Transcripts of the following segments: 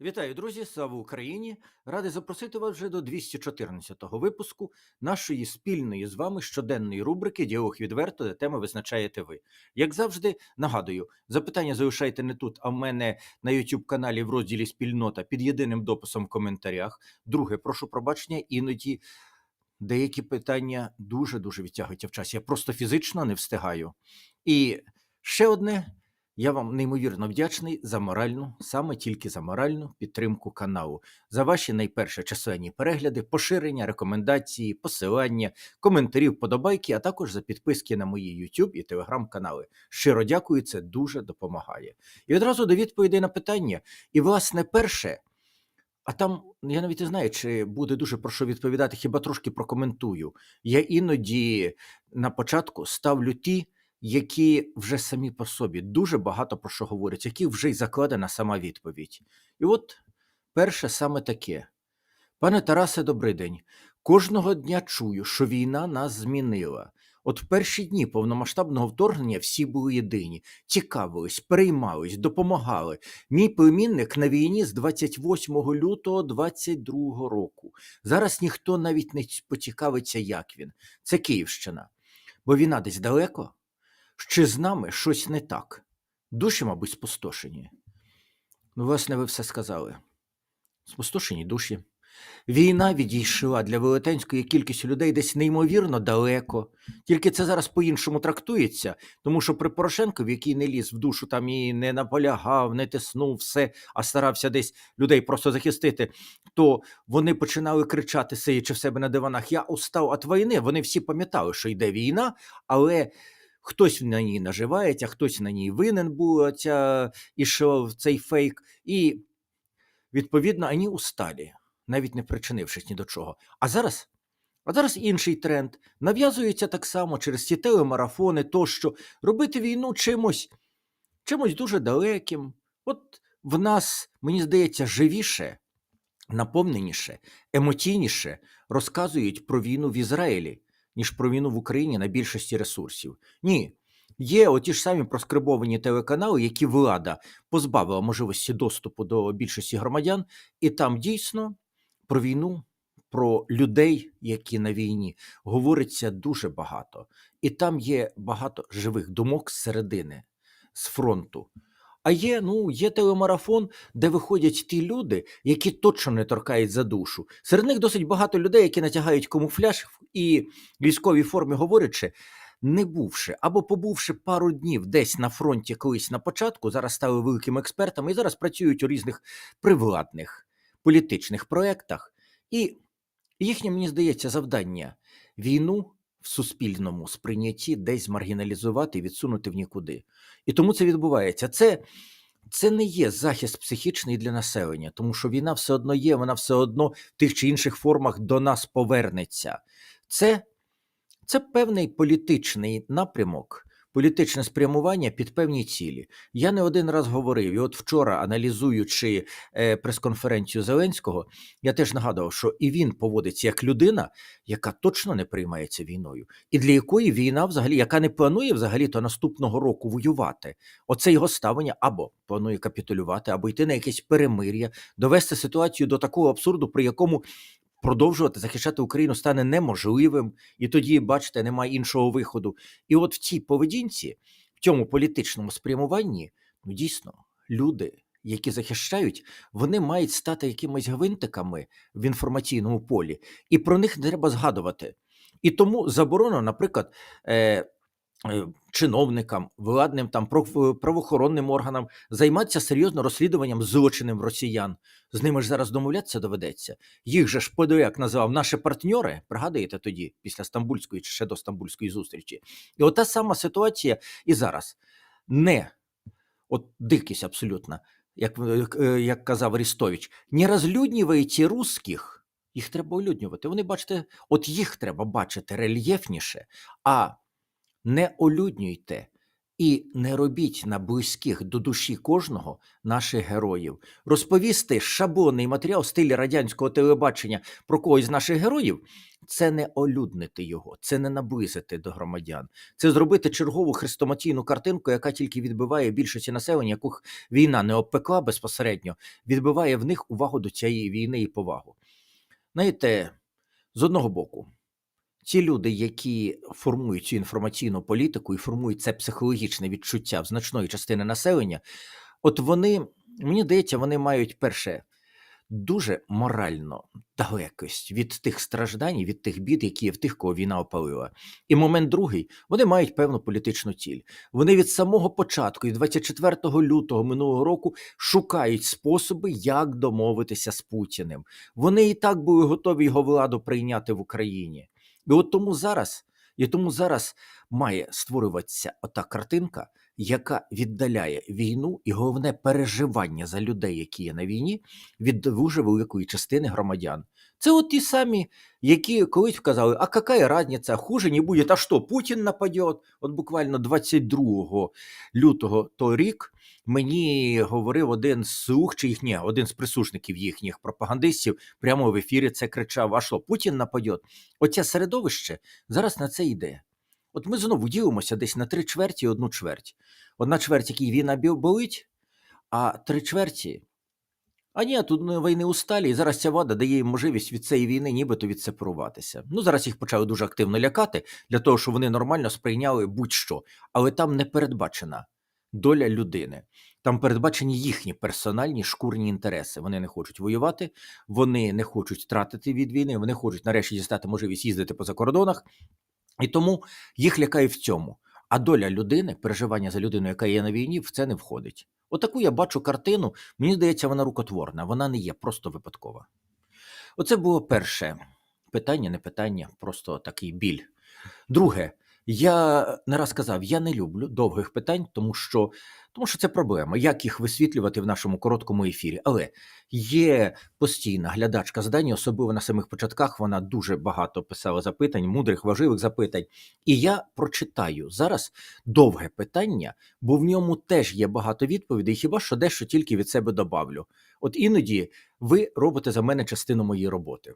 Вітаю, друзі! Слава Україні! Радий запросити вас вже до 214-го випуску нашої спільної з вами щоденної рубрики Діалог відверто, де теми визначаєте ви. Як завжди, нагадую, запитання залишайте не тут, а в мене на youtube каналі в розділі Спільнота під єдиним дописом в коментарях. Друге, прошу пробачення, іноді деякі питання дуже дуже відтягуються в часі. Я просто фізично не встигаю. І ще одне. Я вам неймовірно вдячний за моральну, саме тільки за моральну підтримку каналу, за ваші найперше численні перегляди, поширення, рекомендації, посилання, коментарі, вподобайки, а також за підписки на мої YouTube і Telegram канали. Щиро дякую, це дуже допомагає. І одразу до відповідей на питання. І, власне, перше. А там я навіть не знаю, чи буде дуже про що відповідати, хіба трошки прокоментую. Я іноді на початку ставлю ті які вже самі по собі дуже багато про що говорять, які вже й закладена сама відповідь. І от перше саме таке. Пане Тарасе, добрий день. Кожного дня чую, що війна нас змінила. От в перші дні повномасштабного вторгнення всі були єдині, цікавились, переймались, допомагали. Мій племінник на війні з 28 лютого 22 року. Зараз ніхто навіть не поцікавиться, як він. Це Київщина. Бо війна десь далеко, чи з нами щось не так? Душі, мабуть, спустошені. Ну, власне, ви все сказали. Спустошені душі. Війна відійшла для велетенської кількості людей десь неймовірно далеко. Тільки це зараз по-іншому трактується, тому що при Порошенкові, який не ліз в душу там і не наполягав, не тиснув все, а старався десь людей просто захистити, то вони починали кричати, сидячи в себе на диванах: Я устав від війни. Вони всі пам'ятали, що йде війна, але. Хтось на ній наживається, хтось на ній винен був ця, ішов цей фейк, і відповідно ані усталі, навіть не причинившись ні до чого. А зараз а зараз інший тренд нав'язується так само через ці телемарафони, тощо робити війну чимось, чимось дуже далеким. От в нас, мені здається, живіше, наповненіше, емоційніше розказують про війну в Ізраїлі ніж про війну в Україні на більшості ресурсів. Ні. Є оті ж самі проскрибовані телеканали, які влада позбавила можливості доступу до більшості громадян, і там дійсно про війну, про людей, які на війні, говориться дуже багато. І там є багато живих думок з середини, з фронту. А є ну, є телемарафон, де виходять ті люди, які точно не торкають за душу. Серед них досить багато людей, які натягають камуфляж і військовій формі говорячи, не бувши або побувши пару днів десь на фронті колись на початку, зараз стали великими експертами і зараз працюють у різних привладних політичних проєктах. І їхнє, мені здається, завдання війну в суспільному сприйнятті десь маргіналізувати і відсунути в нікуди. І тому це відбувається. Це це не є захист психічний для населення, тому що війна все одно є, вона все одно в тих чи інших формах до нас повернеться. Це, Це певний політичний напрямок, політичне спрямування під певні цілі. Я не один раз говорив, і от вчора, аналізуючи е, прес-конференцію Зеленського, я теж нагадував, що і він поводиться як людина, яка точно не приймається війною, і для якої війна, взагалі, яка не планує взагалі то наступного року воювати. Оце його ставлення або планує капітулювати, або йти на якесь перемир'я, довести ситуацію до такого абсурду, при якому продовжувати захищати Україну стане неможливим, і тоді, бачите, немає іншого виходу. І от в цій поведінці, в цьому політичному спрямуванні, ну дійсно, люди, які захищають, вони мають стати якимись гвинтиками в інформаційному полі, і про них треба згадувати. І тому заборонено, наприклад, Е, чиновникам, владним там правоохоронним органам займатися серйозно розслідуванням злочинів росіян. З ними ж зараз домовлятися доведеться. Їх же ж Подоляк називав наші партньори. Пригадуєте тоді, після Стамбульської чи ще до Стамбульської зустрічі. І от та сама ситуація і зараз не от дикість абсолютно, як е, як казав Арістович, не розлюднювайте русських, їх треба улюднювати. Вони бачите, от їх треба бачити рельєфніше. а не олюднюйте І не робіть на близьких до душі кожного наших героїв. Розповісти шаблонний матеріал в стилі радянського телебачення про когось з наших героїв це не олюднити його, це не наблизити до громадян, це зробити чергову хрестоматійну картинку, яка тільки відбиває більшості населення, яких війна не обпекла безпосередньо, відбиває в них увагу до цієї війни і повагу. Знаєте, з одного боку, ті люди, які формують цю інформаційну політику і формують це психологічне відчуття в значної частини населення, от вони, мені здається, вони мають перше дуже морально далекость від тих страждань, від тих бід, які є в тих, кого війна опалила. І момент другий, вони мають певну політичну ціль. Вони від самого початку, і 24 лютого минулого року, шукають способи, як домовитися з Путіним. Вони і так були готові його владу прийняти в Україні. І от тому зараз, і тому зараз має створюватися ота картинка, яка віддаляє війну і головне переживання за людей, які є на війні, від дуже великої частини громадян. Це от ті самі, які колись казали, а яка разниця, хуже не буде, а що, Путін нападе? От буквально 22 лютого той рік мені говорив один з слуг, чи їх, ні, один з присушників їхніх пропагандистів, прямо в ефірі це кричав: А що, Путін нападе? Оце середовище зараз на це йде. От ми знову ділимося десь на три чверті і одну чверть. Одна чверть, якій війна болить, а три чверті. А ні, тут війни усталі, і зараз ця влада дає їм можливість від цієї війни нібито відсепаруватися. Ну, зараз їх почали дуже активно лякати для того, щоб вони нормально сприйняли будь-що. Але там не передбачена доля людини. Там передбачені їхні персональні шкурні інтереси. Вони не хочуть воювати, вони не хочуть втратити від війни, вони хочуть нарешті дістати можливість їздити по закордонах. І тому їх лякає в цьому. А доля людини, переживання за людину, яка є на війні, в це не входить. Отаку я бачу картину. Мені здається, вона рукотворна, вона не є просто випадкова. Оце було перше питання, не питання, просто такий біль. Друге, я не раз казав, я не люблю довгих питань, тому що, тому що це проблема, як їх висвітлювати в нашому короткому ефірі. Але є постійна глядачка здання, особливо на самих початках. Вона дуже багато писала запитань, мудрих, важливих запитань. І я прочитаю зараз довге питання, бо в ньому теж є багато відповідей, хіба що дещо тільки від себе добавлю. От іноді ви робите за мене частину моєї роботи.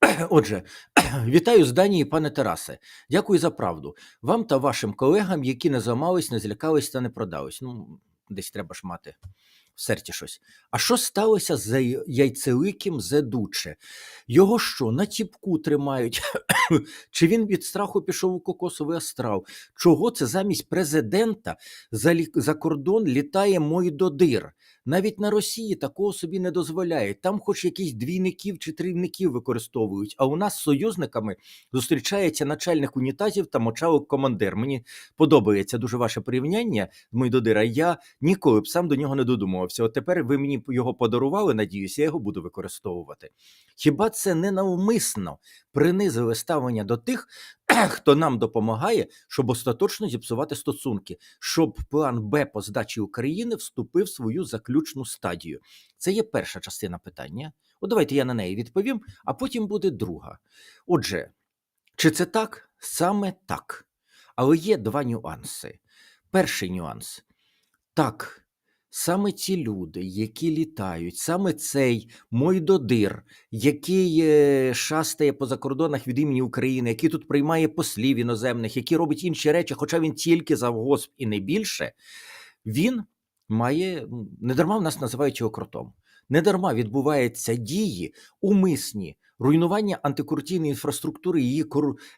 Отже, вітаю з Данії, пане Тарасе. Дякую за правду. Вам та вашим колегам, які не зламались, не злякались та не продались. Ну, десь треба ж мати в серці щось. А що сталося з яйцеликим Зедуче? Його що, на тіпку тримають? Чи він від страху пішов у кокосовий астрал? Чого це замість президента за, лі- за кордон літає Мойдодир? Навіть на Росії такого собі не дозволяють. Там хоч якісь двійників чи трійників використовують, а у нас з союзниками зустрічається начальник унітазів та мочалок командир. Мені подобається дуже ваше порівняння Мойдодира. Я ніколи б сам до нього не додумувався. От тепер ви мені його подарували, надіюсь, я його буду використовувати. Хіба це не навмисно принизили ставлення до тих, хто нам допомагає, щоб остаточно зіпсувати стосунки, щоб план Б по здачі України вступив в свою заключну стадію? Це є перша частина питання. От давайте я на неї відповім, а потім буде друга. Отже, чи це так? Саме так. Але є два нюанси. Перший нюанс так. Саме ті люди, які літають, саме цей Мойдодир, який е, шастає по закордонах від імені України, який тут приймає послів іноземних, який робить інші речі, хоча він тільки завгосп і не більше, він має ну, не дарма в нас називають його кротом. Не дарма відбуваються дії умисні, руйнування антикорупційної інфраструктури, її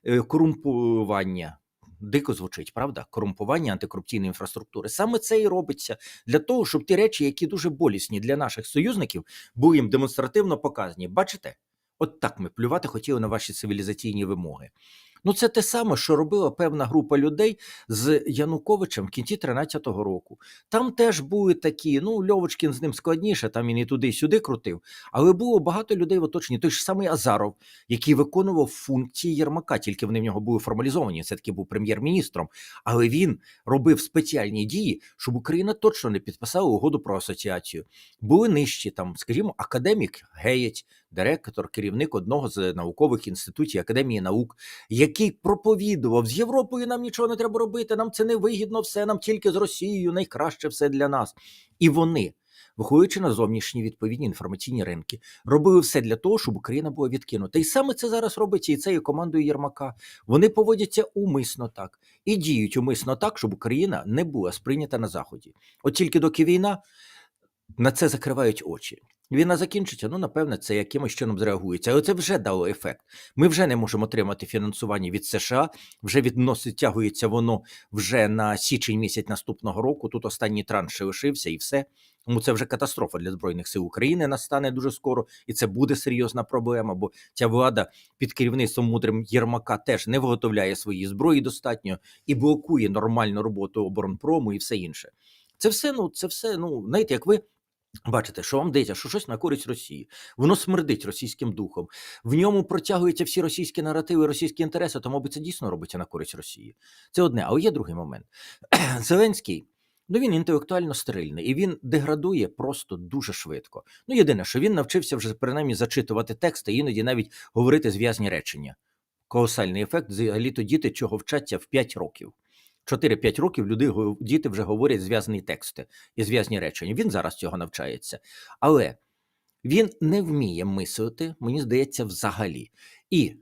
е, корумпування. Дико звучить, правда? Корумпування антикорупційної інфраструктури. Саме це і робиться для того, щоб ті речі, які дуже болісні для наших союзників, були їм демонстративно показані. Бачите? От так ми плювати хотіли на ваші цивілізаційні вимоги. Ну, це те саме, що робила певна група людей з Януковичем в кінці 13-го року. Там теж були такі, ну, Льовочкін з ним складніше, там він і туди, і сюди крутив. Але було багато людей в оточенні. Той ж самий Азаров, який виконував функції Єрмака, тільки вони в нього були формалізовані. Це таки був прем'єр-міністром. Але він робив спеціальні дії, щоб Україна точно не підписала угоду про асоціацію. Були нижчі там, скажімо, академік Геєць, директор, керівник одного з наукових інститутів Академії наук, який проповідував з Європою нам нічого не треба робити, нам це не вигідно, все нам тільки з Росією, найкраще все для нас. І вони, виходячи на зовнішні відповідні інформаційні ринки, робили все для того, щоб Україна була відкинута. І саме це зараз робиться і цією командою Єрмака. Вони поводяться умисно так і діють умисно так, щоб Україна не була сприйнята на заході. От тільки доки війна на це закривають очі. Війна закінчиться, ну напевне, це якимось чином зреагується. Але це вже дало ефект. Ми вже не можемо отримати фінансування від США. Вже відносить тягується воно вже на січень місяць наступного року. Тут останній транш лишився, і все. Тому це вже катастрофа для збройних сил України настане дуже скоро, і це буде серйозна проблема. Бо ця влада під керівництвом мудрим Єрмака теж не виготовляє свої зброї достатньо і блокує нормальну роботу оборонпрому і все інше. Це все, ну це все. Ну знаєте, як ви Бачите, що вам дається, що щось на користь Росії, воно смердить російським духом, в ньому протягуються всі російські наративи, російські інтереси, то, мабуть, це дійсно робиться на користь Росії. Це одне, але є другий момент. Зеленський, ну він інтелектуально стерильний і він деградує просто дуже швидко. Ну, єдине, що він навчився вже принаймні зачитувати тексти, іноді навіть говорити зв'язні речення. Колосальний ефект, взагалі то діти, чого вчаться в 5 років. 4-5 років люди діти вже говорять зв'язані тексти і зв'язні речення. Він зараз цього навчається, але він не вміє мислити, мені здається, взагалі. І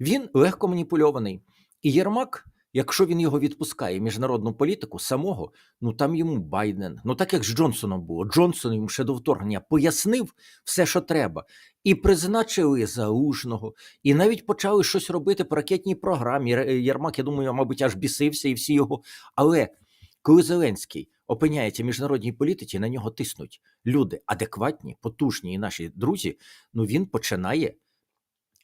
він легко маніпульований. І Єрмак, якщо він його відпускає міжнародну політику самого, ну там йому Байден, ну так як з Джонсоном було. Джонсон йому ще до вторгнення пояснив все, що треба, і призначили залужного, і навіть почали щось робити по ракетній програмі. Ре- Єрмак, я думаю, мабуть, аж бісився і всі його. Але коли Зеленський опиняється в міжнародній політиці, на нього тиснуть люди адекватні, потужні і наші друзі. Ну він починає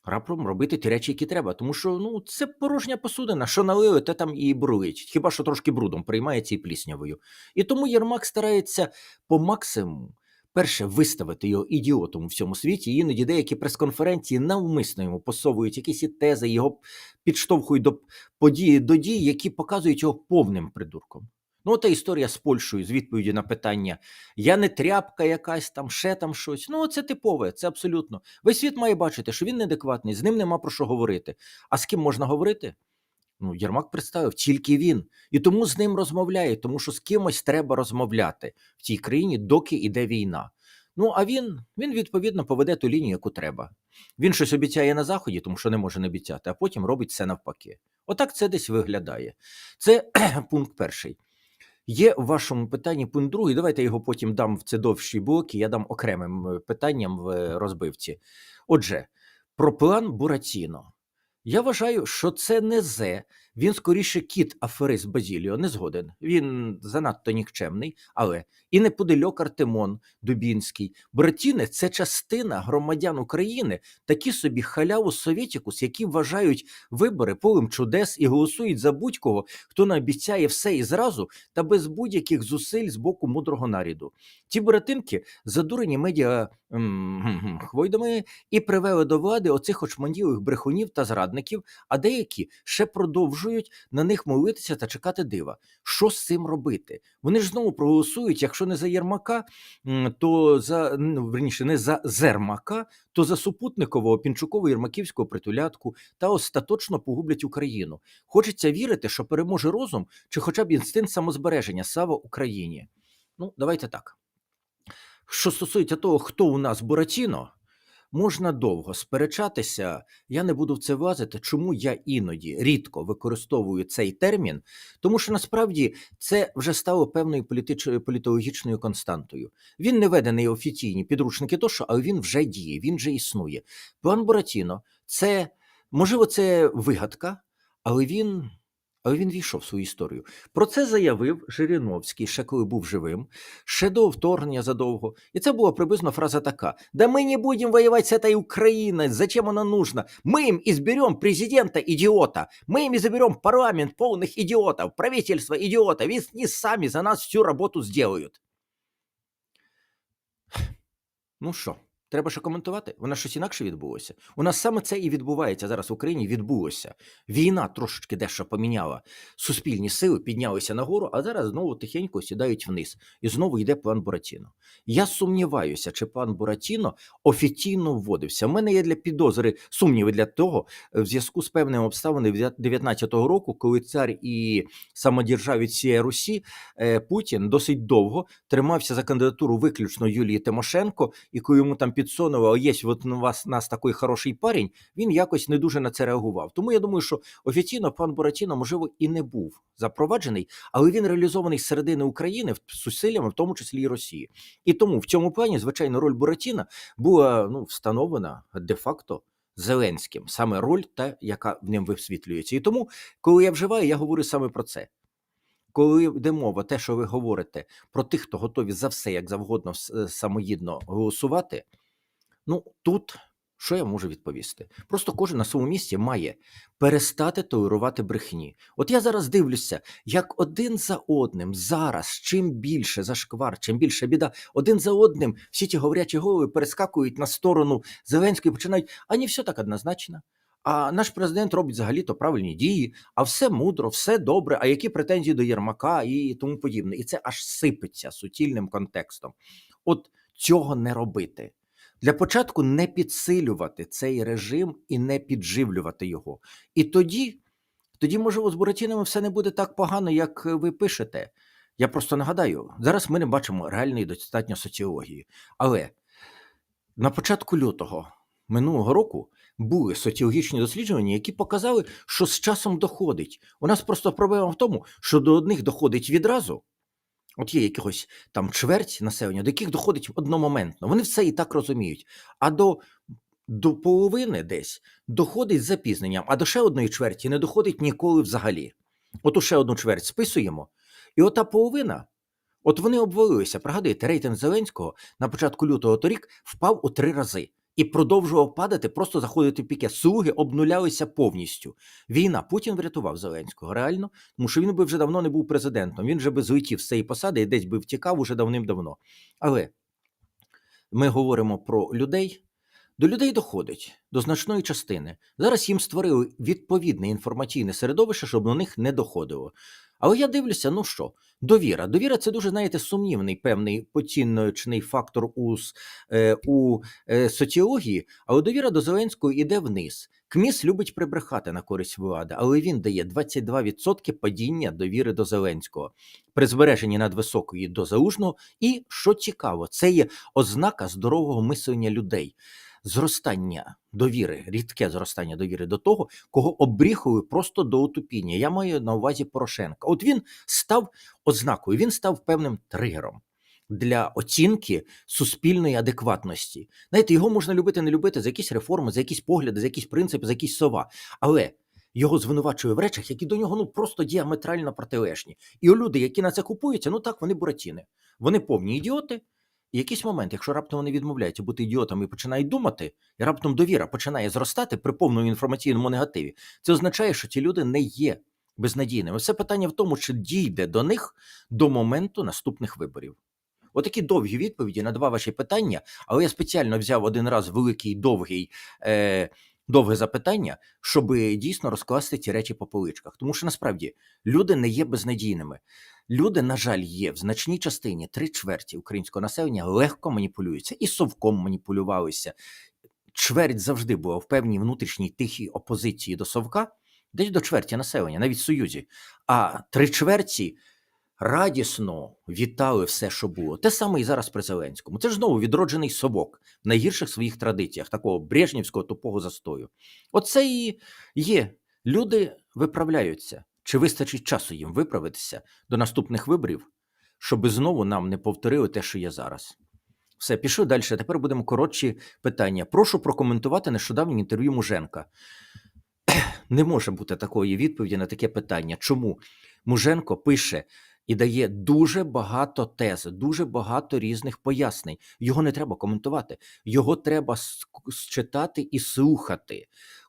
раптом робити ті речі, які треба. Тому що ну це порожня посудина. Що налили, те там і бурлить. Хіба що трошки брудом приймається і пліснявою. І тому Єрмак старається по максимуму. Перше, виставити його ідіотом у всьому світі. І іноді деякі прес-конференції навмисно йому посовують якісь тези, його підштовхують до події, до дій, які показують його повним придурком. Ну, та історія з Польщею з відповіді на питання: я не тряпка якась там, ще там щось. Ну, це типове, це абсолютно. Весь світ має бачити, що він неадекватний, з ним нема про що говорити. А з ким можна говорити? Ну, Єрмак представив тільки він. І тому з ним розмовляє, тому що з кимось треба розмовляти в цій країні, доки йде війна. Ну, а він, він відповідно поведе ту лінію, яку треба. Він щось обіцяє на заході, тому що не може не обіцяти, а потім робить все навпаки. Отак це десь виглядає. Це пункт перший. Є в вашому питанні пункт другий. Давайте я його потім дам в це довші блоки. Я дам окремим е, питанням в е, розбивці. Отже, про план Бураціно. Я вважаю, що це не зе. Він скоріше кіт аферист Базіліо, не згоден. Він занадто нікчемний, але і не подельок Артемон Дубінський. Буратіне – це частина громадян України, такі собі халяву совєтікус, які вважають вибори полем чудес і голосують за будь-кого, хто наобіцяє все і зразу, та без будь-яких зусиль з боку мудрого наряду. Ті буратинки задурені медіа хвойдами і привели до влади оцих очманілих брехунів та зрадників, а деякі ще продовжують на них молитися та чекати дива. Що з цим робити? Вони ж знову проголосують, якщо не за Єрмака, то за верніше, не за Зермака, то за супутникового пінчуково єрмаківського притулятку та остаточно погублять Україну. Хочеться вірити, що переможе розум чи хоча б інстинкт самозбереження. Слава Україні. Ну, давайте так. Що стосується того, хто у нас Буратіно, можна довго сперечатися. Я не буду в це влазити, чому я іноді рідко використовую цей термін, тому що насправді це вже стало певною політичною політологічною константою. Він не ведений офіційні підручники, тощо, але він вже діє, він вже існує. План Буратіно це можливо це вигадка, але він. Він війшов в свою історію. Про це заявив Жириновський, ще коли був живим, ще до вторгнення задовго. І це була приблизно фраза така: Да ми не будемо воювати з цією Україною, зачем вона нужна? Ми їм ізберемо президента ідіота, ми їм ізберемо парламент повних ідіотів, правительство ідіота, вони самі за нас всю роботу зроблять. Ну що, Треба ще коментувати. Вона щось інакше відбулося. У нас саме це і відбувається зараз в Україні. Відбулося. Війна трошечки дещо поміняла. Суспільні сили піднялися нагору, а зараз знову тихенько сідають вниз. І знову йде план Буратіно. Я сумніваюся, чи план Буратіно офіційно вводився. У мене є для підозри сумніви для того, в зв'язку з певними обставинами 19-го року, коли цар і самодержавець всієї Русі е, Путін досить довго тримався за кандидатуру виключно Юлії Тимошенко, і коли йому там підсонував, є от у вас нас такий хороший парень, він якось не дуже на це реагував. Тому я думаю, що офіційно пан Буратіно, можливо, і не був запроваджений, але він реалізований з середини України в- зусиллями, в тому числі і Росії. І тому в цьому плані, звичайно, роль Буратіна була ну, встановлена де-факто. Зеленським саме роль, та яка в ньому висвітлюється, і тому, коли я вживаю, я говорю саме про це коли йде мова, те, що ви говорите про тих, хто готові за все як завгодно е, самоїдно голосувати, ну тут що я можу відповісти? Просто кожен на своєму місці має перестати толерувати брехні. От я зараз дивлюся, як один за одним зараз, чим більше зашквар, чим більше біда, один за одним всі ті говорячі голови перескакують на сторону Зеленської і починають, а не все так однозначно. А наш президент робить взагалі-то правильні дії, а все мудро, все добре. А які претензії до Єрмака і тому подібне. І це аж сипеться суцільним контекстом. От цього не робити. Для початку не підсилювати цей режим і не підживлювати його. І тоді, тоді, можливо, з Буратінами все не буде так погано, як е, ви пишете. Я просто нагадаю, зараз ми не бачимо реальної достатньо соціології. Але на початку лютого минулого року були соціологічні дослідження, які показали, що з часом доходить. У нас просто проблема в тому, що до одних доходить відразу. От є якихось там чверть населення, до яких доходить одномоментно. Вони все і так розуміють. А до, до половини десь доходить з запізненням, а до ще одної чверті не доходить ніколи взагалі. От у ще одну чверть списуємо, і ота половина. От вони обвалилися. Пригадуєте, рейтинг Зеленського на початку лютого торік впав у три рази і продовжував падати, просто заходити в піке. Слуги обнулялися повністю. Війна Путін врятував Зеленського реально, тому що він би вже давно не був президентом. Він вже би злетів з цієї посади і десь би втікав уже давним-давно. Але ми говоримо про людей. До людей доходить до значної частини. Зараз їм створили відповідне інформаційне середовище, щоб до них не доходило. Але я дивлюся, ну що, довіра. Довіра це дуже, знаєте, сумнівний певний поціночний фактор у, е, у е, соціології, але довіра до Зеленського йде вниз. КМІС любить прибрехати на користь влади, але він дає 22% падіння довіри до Зеленського при збереженні надвисокої до Залужного. І що цікаво, це є ознака здорового мислення людей. Зростання довіри, рідке зростання довіри до того, кого обріхує просто до утопіння. Я маю на увазі Порошенка. От він став ознакою, він став певним тригером для оцінки суспільної адекватності. Знаєте, його можна любити, не любити за якісь реформи, за якісь погляди, за якісь принципи, за якісь слова. Але його звинувачує в речах, які до нього ну просто діаметрально протилежні. І люди, які на це купуються, ну так вони буратіни. Вони повні ідіоти. І якийсь момент, якщо раптом вони відмовляються бути ідіотами і починають думати, і раптом довіра починає зростати при повному інформаційному негативі, це означає, що ті люди не є безнадійними. Все питання в тому, чи дійде до них до моменту наступних виборів. Отакі довгі відповіді на два ваші питання, але я спеціально взяв один раз великий довгий. Е- Довге запитання, щоб дійсно розкласти ці речі по поличках. Тому що насправді люди не є безнадійними. Люди, на жаль, є в значній частині три чверті українського населення легко маніпулюються і совком маніпулювалися. Чверть завжди була в певній внутрішній тихій опозиції до совка, десь до чверті населення, навіть в Союзі. А три чверті радісно вітали все, що було. Те саме і зараз при Зеленському. Це ж знову відроджений совок в найгірших своїх традиціях, такого брежнівського тупого застою. Оце і є. Люди виправляються. Чи вистачить часу їм виправитися до наступних виборів, щоб знову нам не повторили те, що є зараз? Все, пішли далі. Тепер будемо коротші питання. Прошу прокоментувати нещодавнє інтерв'ю Муженка. Не може бути такої відповіді на таке питання. Чому Муженко пише і дає дуже багато тез, дуже багато різних пояснень. Його не треба коментувати, його треба читати і слухати.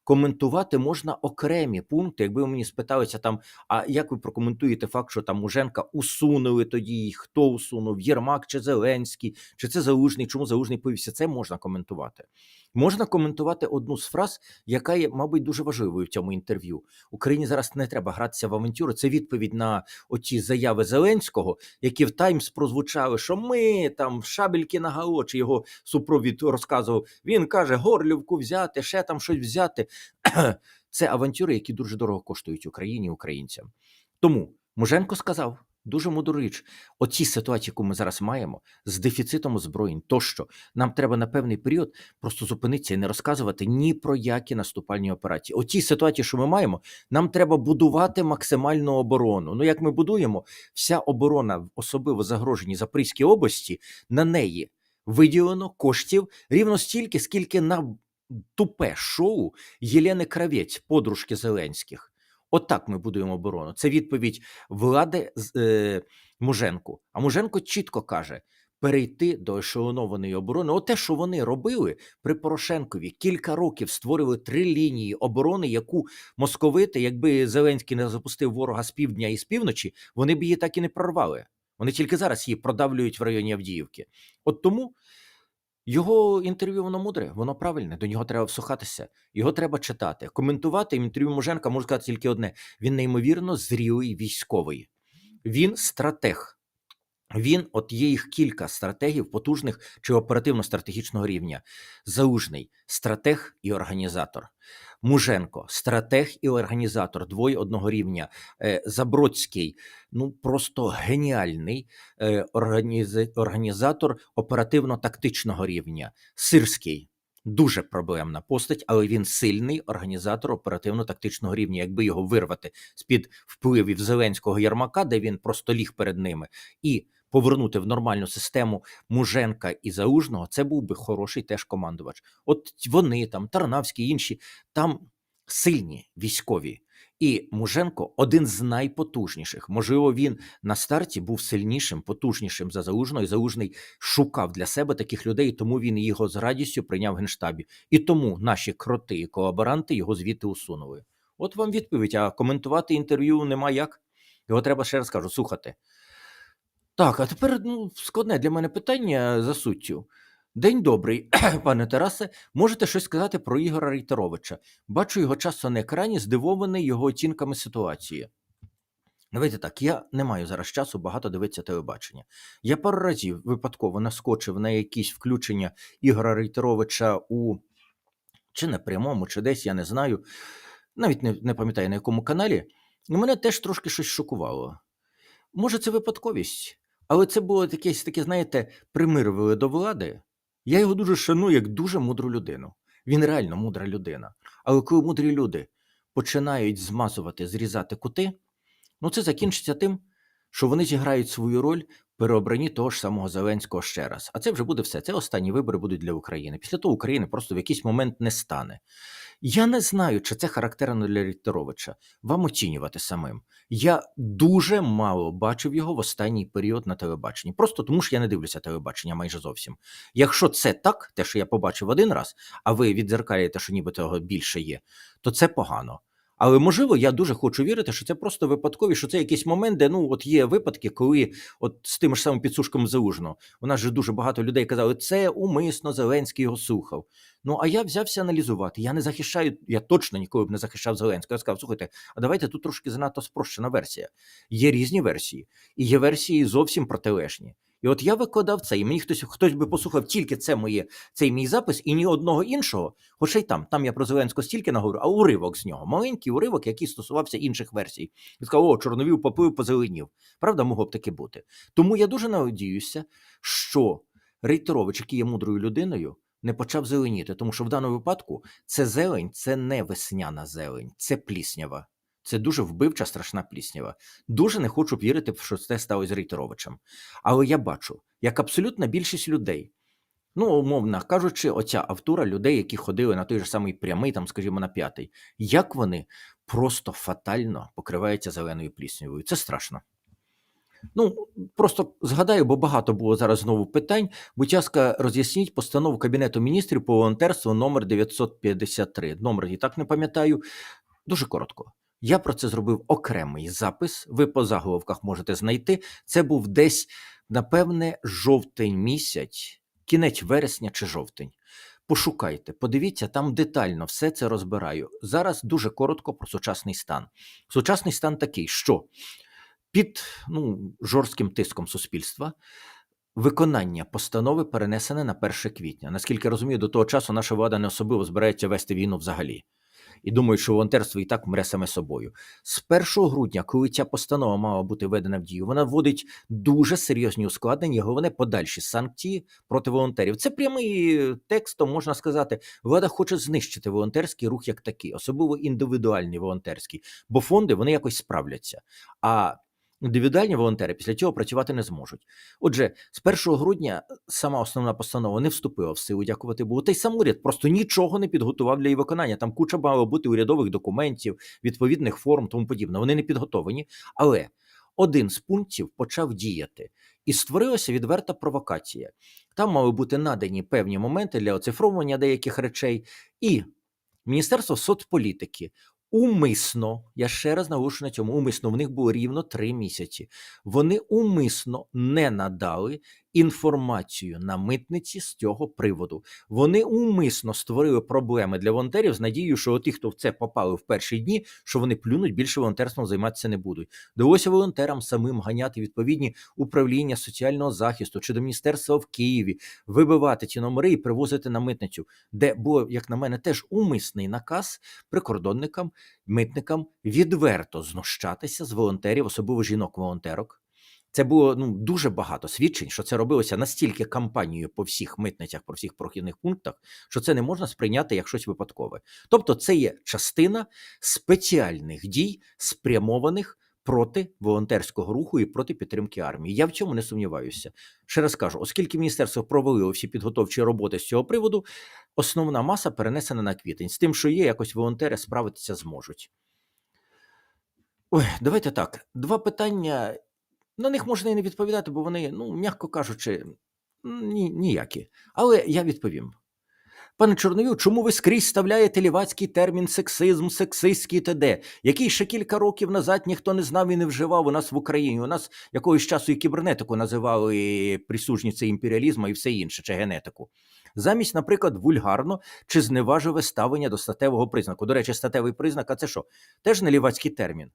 Коментувати можна окремі пункти. Якби ви мені спиталися там, а як ви прокоментуєте факт, що там Муженка усунули тоді, хто усунув, Єрмак чи Зеленський, чи це Залужний, чому Залужний повівся? Це можна коментувати. Можна коментувати одну з фраз, яка є, мабуть, дуже важливою в цьому інтерв'ю. Україні зараз не треба гратися в авантюри. Це відповідь на оті заяви Зеленського, які в Таймс прозвучали, що ми там шабельки на гало, його супровід розказував. Він каже, Горлівку взяти, ще там щось взяти. Це авантюри, які дуже дорого коштують Україні і українцям. Тому Муженко сказав. Дуже мудру річ, оці ситуації, яку ми зараз маємо, з дефіцитом озброєнь, тощо нам треба на певний період просто зупинитися і не розказувати ні про які наступальні операції. Оці ситуації, що ми маємо, нам треба будувати максимальну оборону. Ну як ми будуємо, вся оборона, особливо загрожені Запорізькій області, на неї виділено коштів рівно стільки, скільки на тупе шоу Єлени Кравець, подружки Зеленських. Отак ми будуємо оборону. Це відповідь влади е, Муженку. А Муженко чітко каже: перейти до ешелонованої оборони. От те, що вони робили при Порошенкові, кілька років створили три лінії оборони, яку московити, якби Зеленський не запустив ворога з півдня і з півночі, вони б її так і не прорвали. Вони тільки зараз її продавлюють в районі Авдіївки. От тому його інтерв'ю воно мудре, воно правильне, до нього треба всухатися, його треба читати. Коментувати інтерв'ю Муженка можу сказати тільки одне: він неймовірно зрілий військовий, він стратег. Він, от є їх кілька стратегів потужних чи оперативно-стратегічного рівня. Залужний стратег і організатор. Муженко стратег і організатор двоє одного рівня. Е, Забродський, ну просто геніальний е, організатор оперативно-тактичного рівня. Сирський. Дуже проблемна постать, але він сильний організатор оперативно-тактичного рівня. Якби його вирвати з-під впливів Зеленського Єрмака, де він просто ліг перед ними, і повернути в нормальну систему Муженка і Заужного, це був би хороший теж командувач. От вони там, Тарнавський, інші там сильні військові. І Муженко один з найпотужніших. Можливо, він на старті був сильнішим, потужнішим за Залужного, і Залужний шукав для себе таких людей, тому він його з радістю прийняв в генштабі. І тому наші кроти і колаборанти його звідти усунули. От вам відповідь. А коментувати інтерв'ю нема як. Його треба ще раз кажу, слухати. Так, а тепер ну, складне для мене питання за суттю. День добрий, пане Тарасе. Можете щось сказати про Ігора Рейтеровича? Бачу його часто на екрані, здивований його оцінками ситуації. Давайте так, я не маю зараз часу багато дивитися телебачення. Я пару разів випадково наскочив на якісь включення Ігора Рейтеровича у чи на прямому, чи десь, я не знаю. Навіть не, не пам'ятаю на якому каналі. І мене теж трошки щось шокувало. Може, це випадковість, але це було якесь таке, знаєте, примирювали до влади. Я його дуже шаную як дуже мудру людину. Він реально мудра людина. Але коли мудрі люди починають змазувати, зрізати кути, ну це закінчиться тим, що вони зіграють свою роль в переобранні того ж самого Зеленського ще раз. А це вже буде все. Це останні вибори будуть для України. Після того України просто в якийсь момент не стане. Я не знаю, чи це характерно для Рітеровича. Вам оцінювати самим. Я дуже мало бачив його в останній період на телебаченні. Просто тому що я не дивлюся телебачення майже зовсім. Якщо це так, те, що я побачив один раз, а ви відзеркалюєте, що ніби того більше є, то це погано. Але можливо, я дуже хочу вірити, що це просто випадкові, що це якийсь момент, де ну от є випадки, коли от з тим ж самим підсушком залужно. У нас же дуже багато людей казали, це умисно Зеленський його слухав. Ну а я взявся аналізувати. Я не захищаю, я точно ніколи б не захищав Зеленського. Я сказав, слухайте, а давайте тут трошки занадто спрощена версія. Є різні версії, і є версії зовсім протилежні. І от я викладав це, і мені хтось хтось би послухав тільки це моє, цей мій запис, і ні одного іншого. Хоча й там, там я про Зеленського стільки наговорю, а уривок з нього, маленький уривок, який стосувався інших версій. Він сказав, о, чорновів поплив, позеленів. Правда, могло б таки бути. Тому я дуже надіюся, що Рейтерович, який є мудрою людиною, не почав зеленіти, тому що в даному випадку це зелень, це не весняна зелень, це пліснява. Це дуже вбивча, страшна пліснява. Дуже не хочу вірити, що це сталося з Рейтеровичем. Але я бачу, як абсолютна більшість людей, ну, умовно кажучи, оця автура людей, які ходили на той же самий прямий, там, скажімо, на п'ятий, як вони просто фатально покриваються зеленою пліснявою. Це страшно. Ну, просто згадаю, бо багато було зараз знову питань. Будь ласка, роз'ясніть постанову Кабінету міністрів по волонтерству номер 953. Номер і так не пам'ятаю. Дуже коротко. Я про це зробив окремий запис. Ви по заголовках можете знайти. Це був десь, напевне, жовтень місяць, кінець вересня чи жовтень. Пошукайте, подивіться, там детально все це розбираю. Зараз дуже коротко про сучасний стан. Сучасний стан такий, що під ну, жорстким тиском суспільства виконання постанови перенесене на 1 квітня. Наскільки я розумію, до того часу наша влада не особливо збирається вести війну взагалі. І думаю, що волонтерство і так мре саме собою. З 1 грудня, коли ця постанова мала бути введена в дію, вона вводить дуже серйозні ускладнення, і головне подальші санкції проти волонтерів. Це прямий текстом можна сказати, влада хоче знищити волонтерський рух як такий, особливо індивідуальний волонтерський, бо фонди вони якось справляться. А індивідуальні волонтери після цього працювати не зможуть. Отже, з 1 грудня сама основна постанова не вступила в силу, дякувати Богу. Та й сам уряд просто нічого не підготував для її виконання. Там куча мало бути урядових документів, відповідних форм, тому подібне. Вони не підготовлені. Але один з пунктів почав діяти. І створилася відверта провокація. Там мали бути надані певні моменти для оцифровування деяких речей, і Міністерство соцполітики умисно, я ще раз наголошую на цьому, умисно в них було рівно три місяці. Вони умисно не надали інформацію на митниці з цього приводу. Вони умисно створили проблеми для волонтерів з надією, що ті, хто в це попали в перші дні, що вони плюнуть більше волонтерством займатися не будуть. Довелося волонтерам самим ганяти відповідні управління соціального захисту чи до міністерства в Києві, вибивати ці номери і привозити на митницю, де було, як на мене, теж умисний наказ прикордонникам, митникам відверто знущатися з волонтерів, особливо жінок-волонтерок. Це було ну дуже багато свідчень, що це робилося настільки кампанією по всіх митницях, по всіх прохідних пунктах, що це не можна сприйняти як щось випадкове. Тобто, це є частина спеціальних дій, спрямованих проти волонтерського руху і проти підтримки армії. Я в цьому не сумніваюся. Ще раз кажу, оскільки міністерство провалило всі підготовчі роботи з цього приводу, основна маса перенесена на квітень. З тим, що є, якось волонтери справитися зможуть. Ой, давайте так. Два питання. На них можна і не відповідати, бо вони, ну, м'яко кажучи, ні, ніякі. Але я відповім. Пане Чорновіл, чому ви скрізь ставляєте лівацький термін сексизм, сексистський т.д., який ще кілька років назад ніхто не знав і не вживав у нас в Україні? У нас якогось часу і кібернетику називали присужніці імперіалізму і все інше, чи генетику. Замість, наприклад, вульгарно чи зневажливе ставлення до статевого признаку. До речі, статевий признак, а це що? Теж не лівацький термін.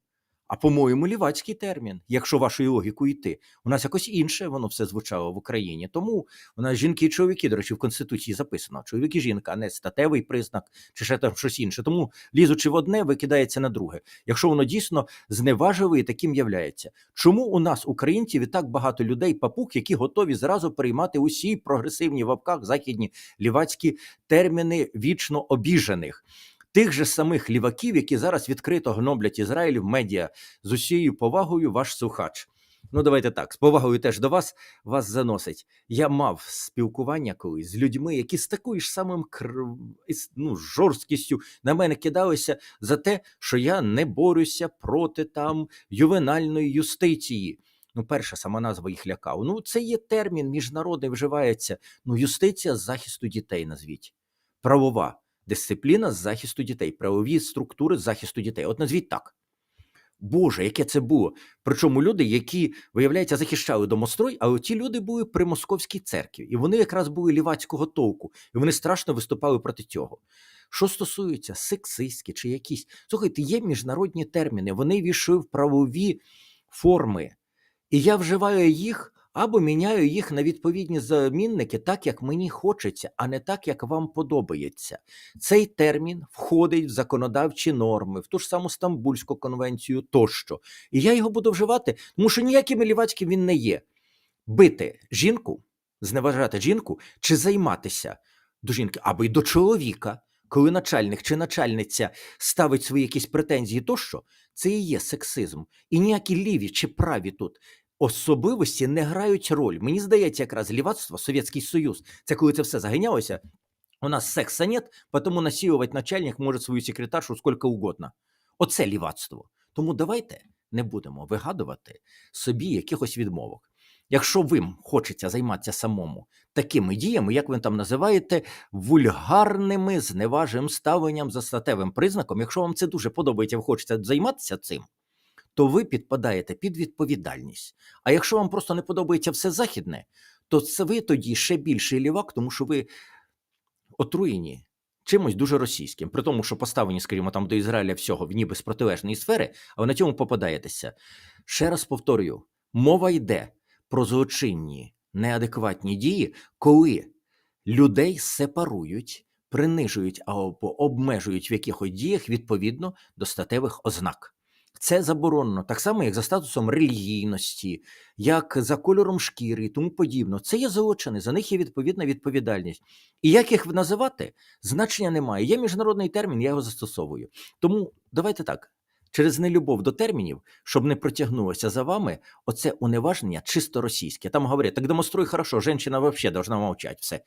А по-моєму, лівацький термін, якщо вашою логікою йти. У нас якось інше воно все звучало в Україні. Тому у нас жінки і чоловіки, до речі, в Конституції записано: чоловік і жінка, а не статевий признак чи ще там щось інше. Тому лізучи в одне, викидається на друге. Якщо воно дійсно зневажливе і таким являється. Чому у нас, українців, і так багато людей, папук, які готові зразу приймати усі прогресивні в лапках західні лівацькі терміни вічно обіжених? Тих же самих ліваків, які зараз відкрито гноблять Ізраїль в медіа з усією повагою, ваш слухач. Ну, давайте так, з повагою теж до вас вас заносить. Я мав спілкування колись з людьми, які з такою ж самим ну, жорсткістю на мене кидалися за те, що я не борюся проти там ювенальної юстиції. Ну, перша сама назва їх лякав. Ну, це є термін міжнародний вживається. Ну, юстиція з захисту дітей назвіть. Правова дисципліна з захисту дітей, правові структури захисту дітей. От назвіть так. Боже, яке це було. Причому люди, які, виявляється, захищали домострой, але ті люди були при московській церкві, і вони якраз були лівацького толку, і вони страшно виступали проти цього. Що стосується сексистські чи якісь, слухайте, є міжнародні терміни, вони війшли в правові форми, і я вживаю їх або міняю їх на відповідні замінники так, як мені хочеться, а не так, як вам подобається. Цей термін входить в законодавчі норми, в ту ж саму Стамбульську конвенцію тощо. І я його буду вживати, тому що ніяким лівацьким він не є. Бити жінку, зневажати жінку чи займатися до жінки, або й до чоловіка. Коли начальник чи начальниця ставить свої якісь претензії, тощо це і є сексизм. І ніякі ліві чи праві тут особливості не грають роль. Мені здається, якраз лівацтво, Совєтський Союз, це коли це все заганялося. У нас секса нет, тому насилувати начальник може свою секретаршу скільки угодно. Оце лівацтво. Тому давайте не будемо вигадувати собі якихось відмовок. Якщо вам хочеться займатися самому такими діями, як ви там називаєте, вульгарними зневаженим ставленням за статевим признаком, якщо вам це дуже подобається, ви хочете займатися цим, то ви підпадаєте під відповідальність. А якщо вам просто не подобається все західне, то це ви тоді ще більший лівак, тому що ви отруєні чимось дуже російським, при тому, що поставлені, скажімо, там до Ізраїля всього в ніби з протилежної сфери, а ви на цьому попадаєтеся. Ще раз повторюю: мова йде про злочинні, неадекватні дії, коли людей сепарують, принижують або обмежують в якихось діях відповідно до статевих ознак. Це заборонено так само, як за статусом релігійності, як за кольором шкіри і тому подібно. Це є злочини, за них є відповідна відповідальність. І як їх називати, значення немає. Є міжнародний термін, я його застосовую. Тому давайте так. Через нелюбов до термінів, щоб не протягнулося за вами, оце уневажнення чисто російське. Там говорять, так демонструй хорошо, жінка взагалі должна мовчати. Все.